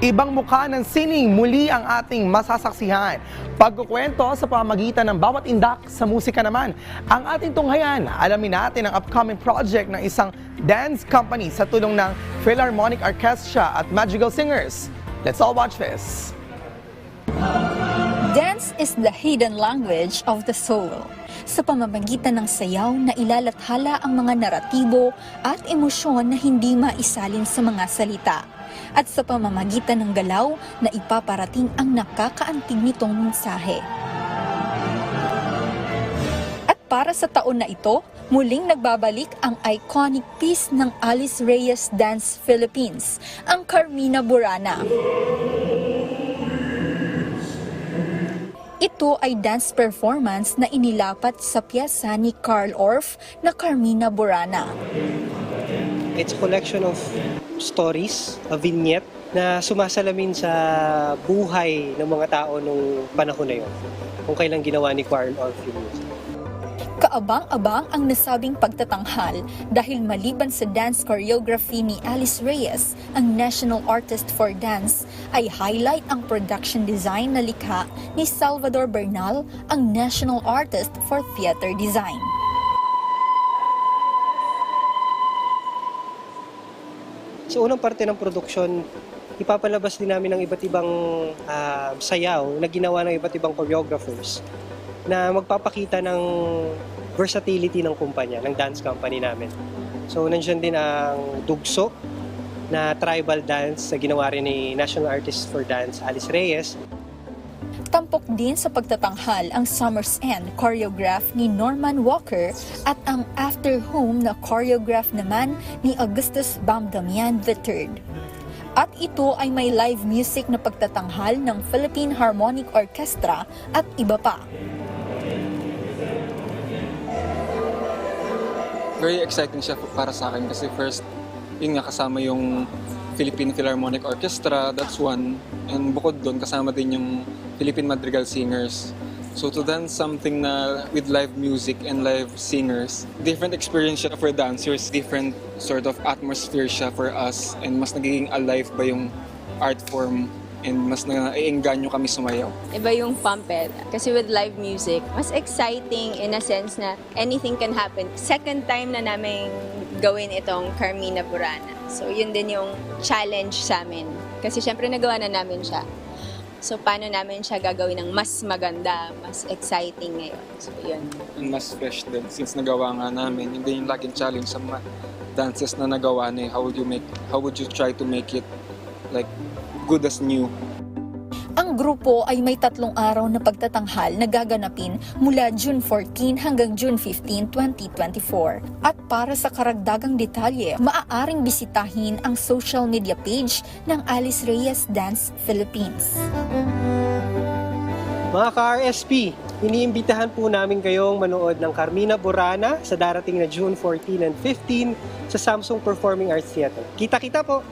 Ibang mukha ng sining muli ang ating masasaksihan. Pagkukwento sa pamagitan ng bawat indak sa musika naman. Ang ating tunghayan, alamin natin ang upcoming project ng isang dance company sa tulong ng Philharmonic Orchestra at Magical Singers. Let's all watch this. Dance is the hidden language of the soul. Sa pamamagitan ng sayaw na ilalathala ang mga naratibo at emosyon na hindi maisalin sa mga salita. At sa pamamagitan ng galaw na ipaparating ang nakakaantig nitong mensahe. At para sa taon na ito, muling nagbabalik ang iconic piece ng Alice Reyes Dance Philippines, ang Carmina Burana. Ito ay dance performance na inilapat sa piyesa ni Carl Orff na Carmina Burana. It's a collection of stories, a vignette na sumasalamin sa buhay ng mga tao nung panahon na yon. Kung kailan ginawa ni Quarren Orff yung music. Kaabang-abang ang nasabing pagtatanghal dahil maliban sa dance choreography ni Alice Reyes, ang National Artist for Dance, ay highlight ang production design na likha ni Salvador Bernal, ang National Artist for Theater Design. Sa unang parte ng production, ipapalabas din namin ng iba't ibang ah, sayaw na ginawa ng iba't ibang choreographers na magpapakita ng versatility ng kumpanya, ng dance company namin. So, nandiyan din ang dugso na tribal dance na ginawa rin ni National Artist for Dance, Alice Reyes. Tampok din sa pagtatanghal ang Summer's End choreograph ni Norman Walker at ang After Home na choreograph naman ni Augustus Bamdamian III. At ito ay may live music na pagtatanghal ng Philippine Harmonic Orchestra at iba pa. Very exciting siya para sa akin kasi first, yun nga kasama yung Philippine Philharmonic Orchestra, that's one. And bukod doon, kasama din yung Philippine Madrigal Singers. So to dance something na with live music and live singers, different experience siya for dancers, different sort of atmosphere siya for us, and mas nagiging alive ba yung art form and mas naiengganyo kami sumayaw. Iba yung pump eh. Kasi with live music, mas exciting in a sense na anything can happen. Second time na namin gawin itong Carmina Burana. So yun din yung challenge sa amin. Kasi syempre nagawa na namin siya. So paano namin siya gagawin ng mas maganda, mas exciting ngayon. So yun. and mas fresh din since nagawa nga namin. Yun din yung laging challenge sa mga dances na nagawa na eh. How would you make, how would you try to make it like good as new? Ang grupo ay may tatlong araw na pagtatanghal na gaganapin mula June 14 hanggang June 15, 2024. At para sa karagdagang detalye, maaaring bisitahin ang social media page ng Alice Reyes Dance Philippines. Mga ka-RSP, iniimbitahan po namin kayong manood ng Carmina Burana sa darating na June 14 and 15 sa Samsung Performing Arts Theater. Kita-kita po!